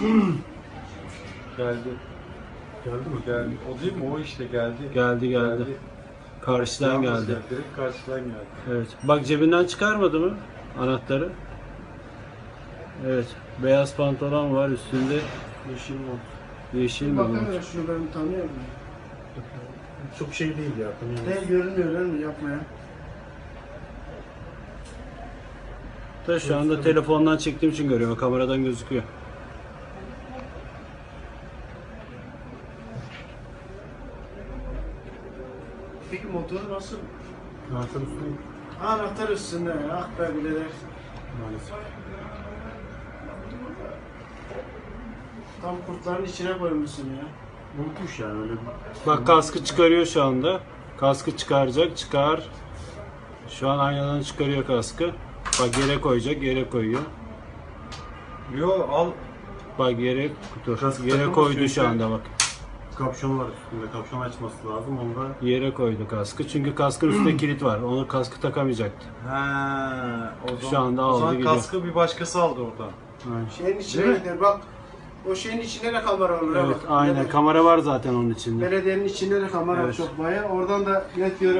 Geldi. Geldi mi? Geldi. O değil mi? O işte geldi. Geldi geldi. Karşıdan Yalnız geldi. Direkt karşıdan geldi. Evet. Bak cebinden çıkarmadı mı anahtarı? Evet. Beyaz pantolon var üstünde Yeşil mont. yeşil mi? Bakın var? ya şunu ben tanıyorum. Çok şey değil ya. Ne görünmüyor değil mi yapmaya? Da şu anda telefondan çektiğim için görüyorum. Kameradan gözüküyor. Peki motoru nasıl? Anahtar üstüne Anahtar üstünde. Ah be bilerek. maalesef. Tam kurtların içine koymuşsun ya. Unutmuş yani öyle. Bak kaskı çıkarıyor şu anda. Kaskı çıkaracak. Çıkar. Şu an aynadan çıkarıyor kaskı. Bak yere koyacak. Yere koyuyor. Yo al. Bak yere dur. Kaskı Yere koydu şu anda bak. Kapşon var üstünde. Kapşon açması lazım. Onda Yere koydu kaskı. Çünkü kaskın üstünde kilit var. Onu kaskı takamayacaktı. Ha, o Şu zaman, anda o aldı zaman gidiyor. kaskı bir başkası aldı oradan. Aynen. Şeyin içine mi? gider bak. O şeyin içinde de kamera olur. Evet bak. aynen. Kamera var zaten onun içinde. Belediyenin içinde de kamera Evet. çok bayağı. Oradan da net göre